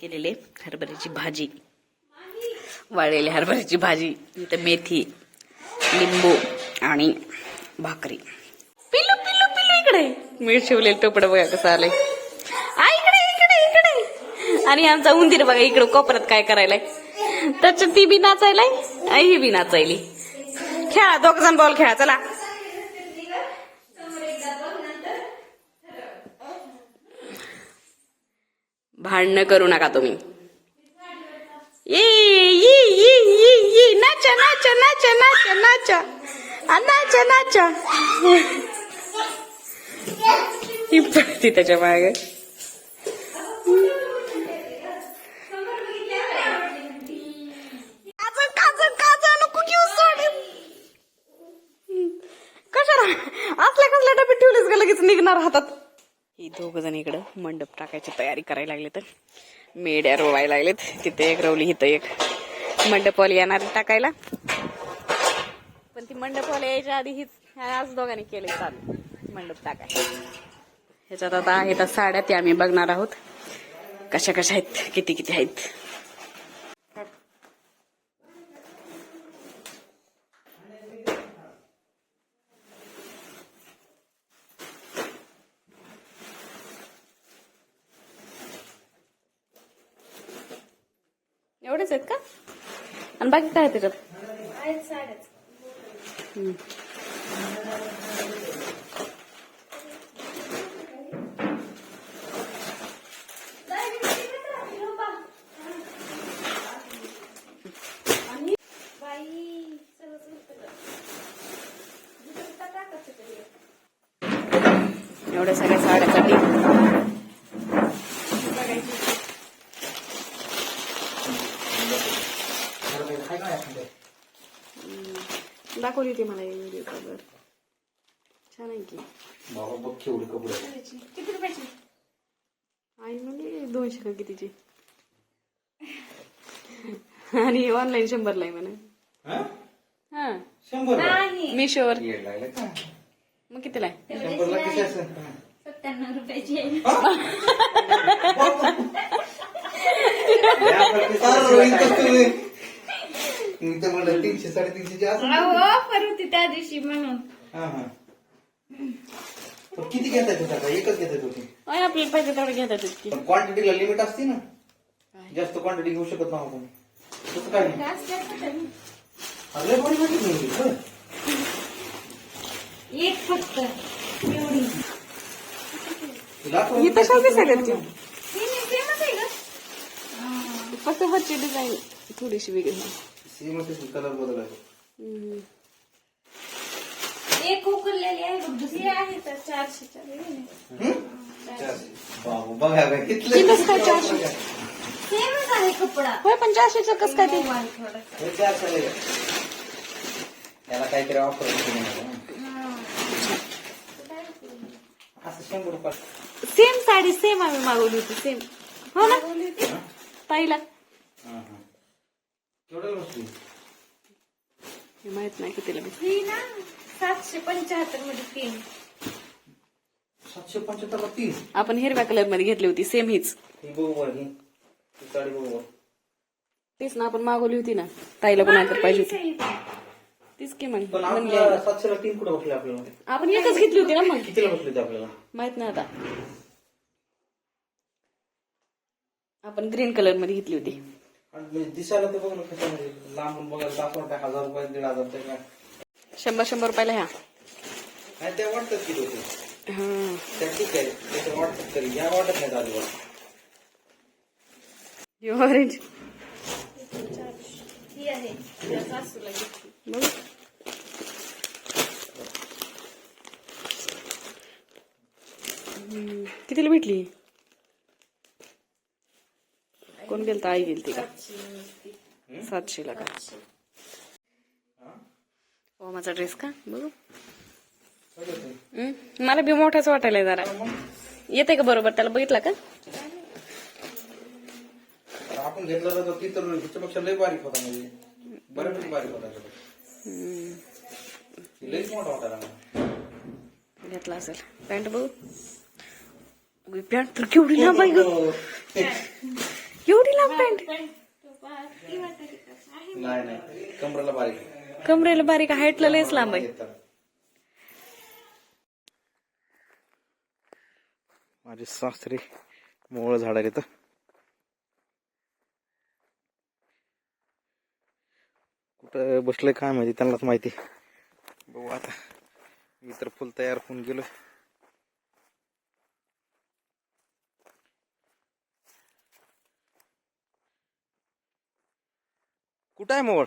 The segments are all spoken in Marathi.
केलेले हरभऱ्याची भाजी. वाळलेली हरभऱ्याची भाजी इथं मेथी लिंबू आणि भाकरी. पिल्लू पिल्लू पिल्लू इकडे. मीठ शिवलेलं टोपडं बघा कसं आलंय. इकडे इकडे इकडे. आणि आमचा उंदीर बघा इकडं कोपऱ्यात काय करायलाय. त्याच्यात ती बी नाचायलाय ही बी नाचायली. खेळा दोघ जण बॉल खेळा चला. भांडणं करू नका तुम्ही. ये ये ये ये ये नाचा नाचा नाचा नाचा नाचा. नाचा नाचा. ही पडती त्याच्यामागे. असल्या कसल्या डबे ठेवलेच का लगेच निघणार हातात. दोघंजण इकडं मंडप टाकायची तयारी करायला लागले तर. मेड्या रोवायला लागलेत. तिथे एक रवली इथं एक मंडपवाली येणार टाकायला. पण ती मंडपवाली यायच्या आधी हीच ह्या आज दोघांनी केले चालू मंडप टाकाय ह्याच्यात आता आहेत साड्या त्या आम्ही बघणार आहोत. कशा कशा आहेत किती किती आहेत. एवढेच आहेत का? आणि बाकी काय आहे त्याच्यात? हम्म. एवढ्या सगळ्या साड्यासाठी दाखवली होती मला व्हिडिओ कॉलवर छान आहे की. बाबा बघ केवढे कपडे आई म्हणजे दोनशे का कितीची? आणि ऑनलाईन शंभरला आहे म्हणा. हा? हा. शंभर मिशोवर मग कितीला आहे? सत्त्याण्णव रुपयाची आहे. मी तर म्हणलं तीनशे ऑफ़र होती त्या दिवशी म्हणून. हा हा. पण किती घेता येत आता एकच घेता येत होती. अय आपल्याला पाहिजे तेवढं घेतात पण क्वांटिटीला लिमिट असते ना. जास्त क्वांटिटी घेऊ शकत नाही आपण तसं काय नाही. जास्त जास्त नाही. अरे बरी माहिती नाही एक फक्त. एवढी. तुला दिसायला ती? सेमच आहे डिझाईन थोडीशी वेगळी. कलर बदलायचा हम्म. एक उकललेली आहे बघ दुसरी आहे तर चारशेच्या हम्म? चारशे. बाबा, बघा का, कितले- किती कसं काय चारशे? सेमच आहे कपडा होय पण चारशेचं कसं काय ते मऊ आहे थोडं हे चारशे आहे. याला काहीतरी ऑफर असं शंभर रुपये सेम साडी सेम आम्ही मागवली होती सेम हो ना ताईला हा, हा. हे माहीत नाही कितीला बी. ही ना सातशे पंच्याहत्तरमध्ये तीन. सातशे पंच्याहत्तर आपण हिरव्या कलरमध्ये घेतली होती सेम हीच. ही बरोबर ही ही साडी बरोबर. तीच ना आपण मागवली होती ना. ताईला तर पाहिजे होती. तीच की पण म्हणली आपल्याला सातशेला तीन कुठे बसले आपल्याला आपण एकच घेतली होती ना मग? कितीला बसले ते आपल्याला? माहीत नाही आता. आपण ग्रीन कलरमध्ये घेतली होती. आणि दिसायला तर बघ ना कसं म्हणजे लांबून बघायला दाखवून काय हजार रुपये दीड हजार ते काय. शंभर शंभर रुपयाला ह्या. नाही त्या वाटतात किती होते हा त्या ठीक आहे त्याच्या वाटतात तरी या वाटत नाही अजिबात. ऑरेंज ही आहे त्या सासूला घेतली बघ. हम्म, कितीला भेटली? कोण गेलता? आई गेलती का? सातशेला का? हो माझा ड्रेस का? बघू. मला बी मोठाच वाटायला जरा. येते का बरोबर? त्याला बघितला का? तर आपण घेतला तर ती तर लय बारीक होता म्हणजे. बऱ्यापैकी बारीक होता लयच मोठा होता ना घेतला असेल. पॅन्ट बघू. पॅन्ट तर केवढी हो. एवढी हाफ पॅन्ट नाही. नाही कमरेला बारीक. कमरेला बारीक हाईटला लेस लांब आहे. माझे सासरे मोळ झाड आहेत कुठं बसलंय काय माहिती त्यांनाच माहिती. बघू आता. मी तर फुल तयार होऊन गेलो कुठं आहे मोळ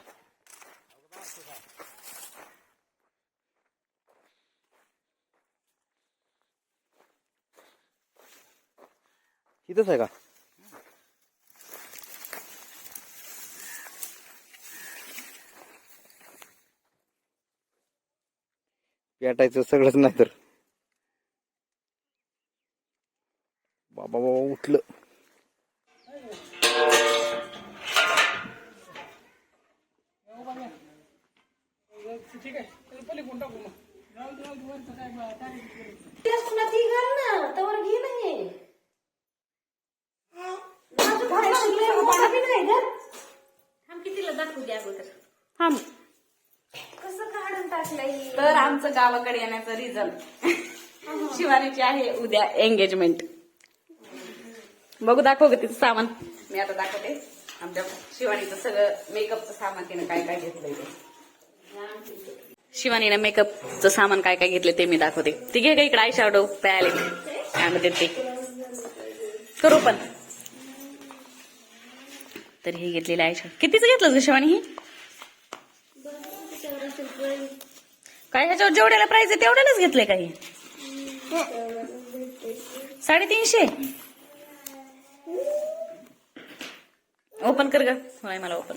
इथंच आहे का? पेटायचं सगळंच नाही तर बाबा बाबा उठलं. दाखवू द्या अगोदर कसं काढून टाकलंय तर आमचं गावाकडे येण्याचं रिझन शिवानीची आहे उद्या एंगेजमेंट बघू दाखव ग तिचं सामान. मी आता दाखवते. आमच्या शिवानीचं सगळं मेकअपचं सामान तिने काय काय घेतलंय ते. शिवानीनं मेकअपचं सामान काय काय घेतलं ते मी दाखवते. ती घे का इकडे आय शॅडो पॅलेट काय म्हणते ते? करू पण. तर हे घेतलेलं आय शॅडो कितीच घेतलं ग शिवानी ही? काय ह्याच्यावर जेवढ्याला प्राइस आहे तेवढ्यालाच घेतले काही साडेतीनशे? ओपन कर ग. होय मला ओपन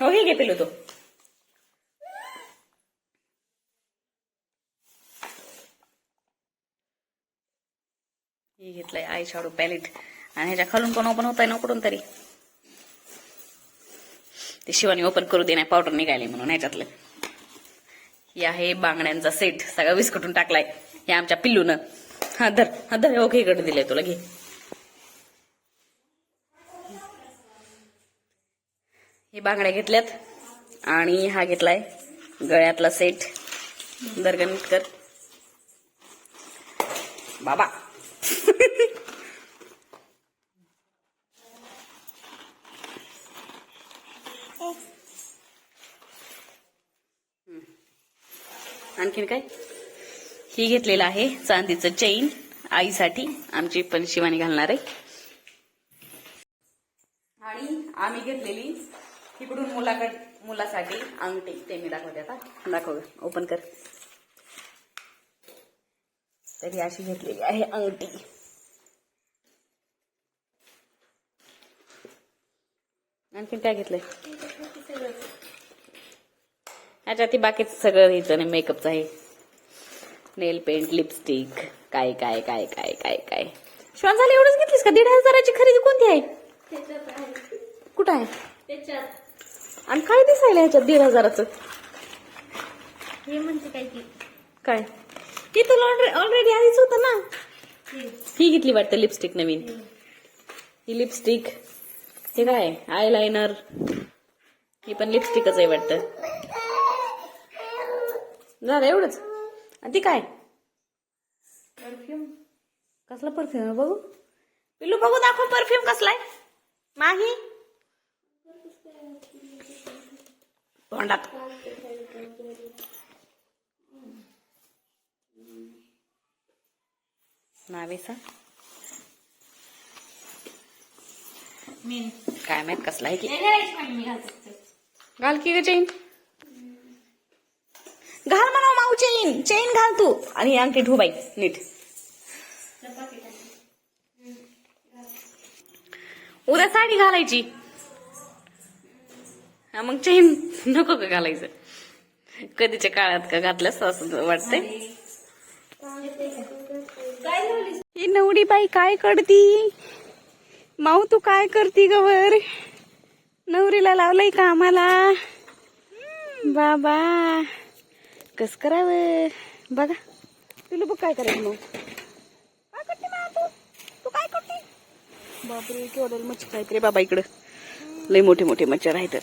हो हे घे पेलो तो. हे पॅलेट आणि ह्याच्या खालून पण ओपन होत आहे ना कुठून तरी ते शिवानी ओपन करू दे नाही पावडर निघाली म्हणून ह्याच्यातलं हे आहे बांगड्यांचा सेट सगळा विस्कटून टाकलाय हे आमच्या पिल्लूनं हा धर हा धर ओके इकडे दिलंय तुला घे हे बांगड्या घेतल्यात आणि हा घेतलाय गळ्यातला सेट दरगणित कर बाबा आणखीन काय? ही घेतलेलं आहे चांदीचं चेन आईसाठी आमची पण शिवानी घालणार आहे. आणि आम्ही घेतलेली तिकडून मुलाकडे मुलासाठी अंगठी. ते मी दाखवते आता. दाखव ओपन कर. तरी अशी घेतलेली आहे अंगठी. आणखीन काय घेतलंय? ह्याच्यात ती बाकीचं सगळं हिचं मेकअपचं आहे नेल पेंट लिपस्टिक काय काय काय काय काय काय. श्वान झालं एवढंच घेतलीस का? दीड हजाराची खरेदी कोणती आहे? कुठं आहे? आणि काय दिसायला ह्याच्यात दीड हजाराचं? हे काय? काय ती तुला ऑलरेडी आधीच होतं ना? ही घेतली वाटतं लिपस्टिक नवीन. ही लिपस्टिक हे काय आय लायनर ही पण लिपस्टिकच आहे वाटतं. झालं एवढंच? आणि ती काय? परफ्यूम कसला परफ्यूम बघू? पिल्लू बघू दाखव परफ्यूम कसलाय माही? तोंडात. नावेसा मी काय माहीत कसला आहे की? घाल की ग चेन? घाल म्हणा माऊ चेन. चेन घाल तू. आणि अंगठी ठेवू बाई नीट. उद्या साडी घालायची. हा मग चेन नको का घालायचं? कधीच्या काळात का घातलंस असं वाटतंय? ही नवडी बाई काय करती? माऊ तू काय करती गवर नवरीला लावलंय का आम्हाला बाबा कस करावं? बघा तुला बघ काय करायचं मग. काय करते मा तू? तू काय करते? बापरे केवढे मच्छर आहेत रे बाबा इकडं. लय मोठे मोठे मच्छर आहेत.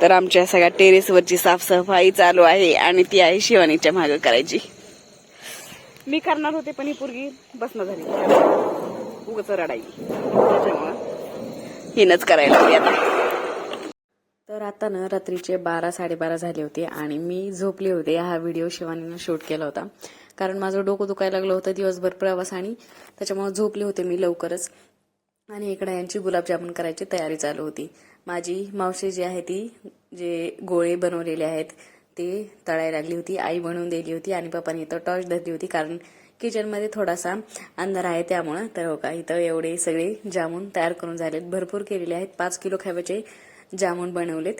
तर आमच्या सगळ्या टेरेसवरची साफसफाई चालू आहे आणि ती आहे शिवानीच्या मागं करायची. मी करणार होते पण ही पोरगी बसणं झाली. उगच रडाई त्याच्यामुळं हिनच करायला लागली आता. तर आता ना रात्रीचे बारा साडेबारा झाले होते आणि मी झोपले होते. हा व्हिडिओ शिवानीनं शूट केला होता. कारण माझं डोकं दुखायला लागलं होतं दिवसभर प्रवास आणि त्याच्यामुळे झोपले होते मी लवकरच. आणि इकडे यांची गुलाबजामुन करायची तयारी चालू होती. माझी मावशी जी आहे ती जे गोळे बनवलेले आहेत ते तळायला लागली होती. आई बनवून दिली होती आणि पप्पाने तर टॉर्च धरली होती कारण किचनमध्ये थोडासा अंधार आहे त्यामुळं. तर हो का इथं एवढे सगळे जामून तयार करून झालेत. भरपूर केलेले आहेत. पाच किलो खाव्याचे जामून बनवलेत.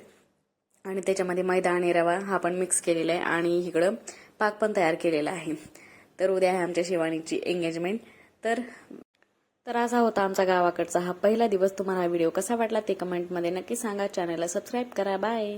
आणि त्याच्यामध्ये मैदा आणि रवा हा पण मिक्स केलेला आहे. आणि इकडं पाक पण तयार केलेला आहे. तर उद्या आहे आमच्या शिवानीची एंगेजमेंट तर तर असा होता आमचा गावाकडचा हा पहिला दिवस. तुम्हाला हा व्हिडिओ कसा वाटला ते कमेंटमध्ये नक्की सांगा. चॅनलला सबस्क्राईब करा. बाय